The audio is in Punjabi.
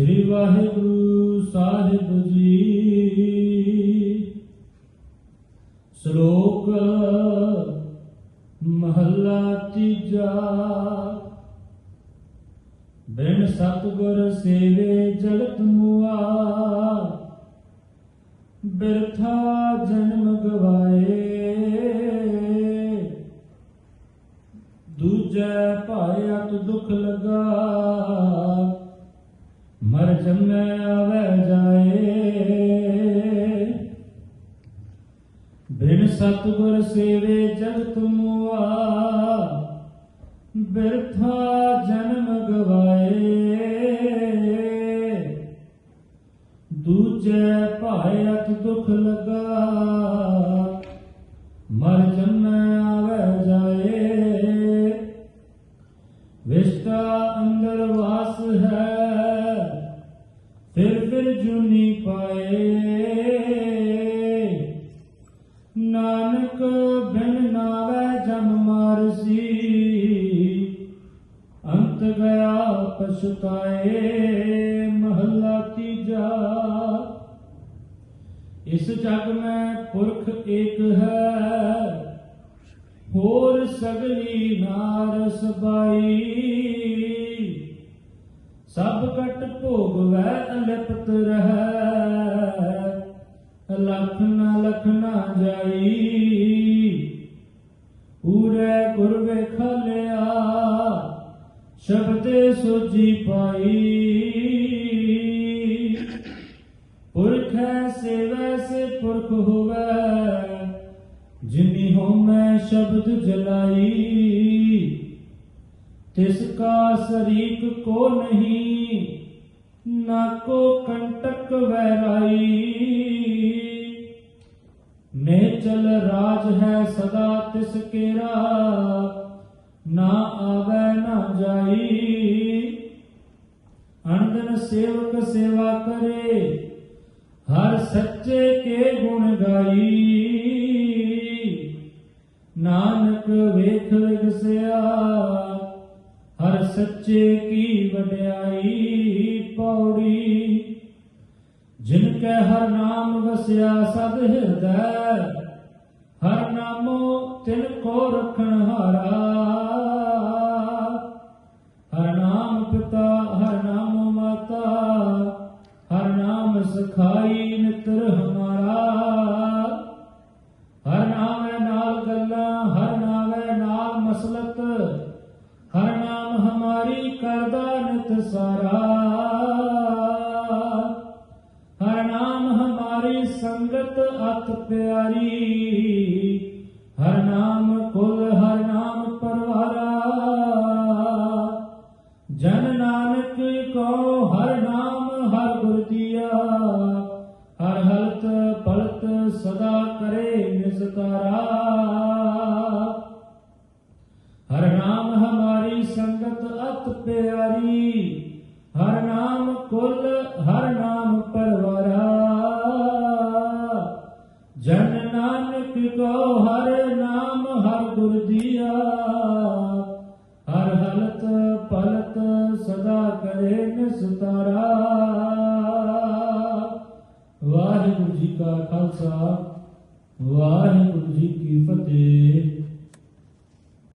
ਸ੍ਰੀ ਵਾਹਿਗੁਰੂ ਸਾਹਿਬ ਜੀ। ਸ਼ਲੋਕ ਮਹੱਲਾ ਤੀਜਾ। ਬਿਨ ਸਤਗੁਰ ਸੇਵੇ ਜਗਤ ਮੁਆ। ਬਿਰਥਾ ਜਨਮ ਗਵਾਏ। ਦੂਜੇ ਭਾਇ ਅਤ ਦੁਖ ਲਗਾ। ਮਰ ਜੰਮੈ ਆਵੈ ਜਾਏ ਬਿਨ ਸਤਗੁਰ ਸੇਵੇ ਜਗਤ ਮੁਆ, ਬਿਰਥਾ ਜਨਮ ਗਵਾਏ। ਦੂਜੇ ਭਾਇ ਅਤ ਦੁਖ ਲਗਾ ਵਿਸ਼ਟਾ ਅੰਦਰ ਵਾਸ ਹੈ ਫਿਰ ਫਿਰ ਜੁਨੀ ਪਾਏ। ਨਾਨਕ ਬਿਨ ਨਾਵੇ ਜਮ ਮਾਰਸੀ, ਅੰਤ ਗਿਆ ਪਛਤਾਏ, ਮਹੱਲਾ ਤੀਜਾ। ਇਸ ਜਗ ਮੈਂ ਪੁਰਖ ਏਕ ਹੈ, ਹੋਰ ਸਗਲੀ ਨਾਰਸ ਬਾਈ ਸਭ ਕਟ ਭੋਗਵੈ ਅਲਿਪਤ ਰਹੈ। ਲਖ ਨਾ ਲਖ ਨਾ ਜਾਈ। ਪੂਰੇ ਗੁਰ ਵੇਖਲਿਆ ਸ਼ਬਦੇ ਸੋਜੀ ਪਾਈ। ਪੁਰਖੈ ਸੇਵੈ ਸੇ ਪੁਰਖ ਹੋਵੈ। ਜਿਨੀ ਹੋਮੈ ਸ਼ਬਦ ਜਲਾਈ। ਤਿਸ ਕਾ ਸਰੀਕ ਕੋ ਨਹੀਂ, ਨਾ ਕੋ ਕੰਟਕ ਵੈਰਾਈ ਨੇ ਚਲ ਰਾਜ ਹੈ ਸਦਾ ਤਿਸ ਕੇਰਾ, ਨਾ ਆਵੈ ਨਾ ਜਾਈ। ਅਨੰਦਨ ਸੇਵਕ ਸੇਵਾ ਕਰੇ, ਹਰ ਸੱਚੇ ਕੇ ਗੁਣ ਗਾਈ। ਨਾਨਕ ਵੇਖ ਵਿਗਸਿਆ ਸੱਚੇ ਕੀ ਵਡਿਆਈ ਪੌੜੀ? ਜਿਨ ਕੈ ਹਰ ਨਾਮ ਵਸਿਆ ਸਦ ਹਿਰਦੈ, ਹਰ ਨਾਮੋ ਤਿਨ ਕੋ ਰਖਣ ਹਾਰਾ। ਕਰਦਾ ਨਿਤ ਸਾਰਾ। ਹਰ ਨਾਮ ਹਮਾਰੀ ਸੰਗਤ ਅਤ ਪਿਆਰੀ। ਹਰ ਨਾਮ ਕੁਲ, ਹਰ ਨਾਮ ਪਰਵਾਰਾ। ਜਨ ਨਾਨਕ ਕੋ ਹਰ ਨਾਮ ਹਰ ਗੁਰ ਦੀਆ ਹਰ ਹਲਤ ਪਲਤ ਸਦਾ ਕਰੇ ਨਿਸਤਾਰਾ। ਹਮਾਰੀ ਸੰਗਤ ਅਤ ਪਿਆਰੀ। ਹਰ ਨਾਮ ਕੁਲ, ਹਰ ਨਾਮ ਪਰਵਰਾ। ਜਨ ਨਾਨਕ ਕੋ ਹਰ ਨਾਮ, ਹਰ ਗੁਰ ਦੀਆ। ਹਰ ਹਲਤ ਪਲਤ ਸਦਾ ਕਰੇ ਨਿਸਤਾਰਾ। ਵਾਹਿਗੁਰੂ ਜੀ ਕਾ ਖਾਲਸਾ, ਵਾਹਿਗੁਰੂ ਜੀ ਕੀ ਫਤਿਹ।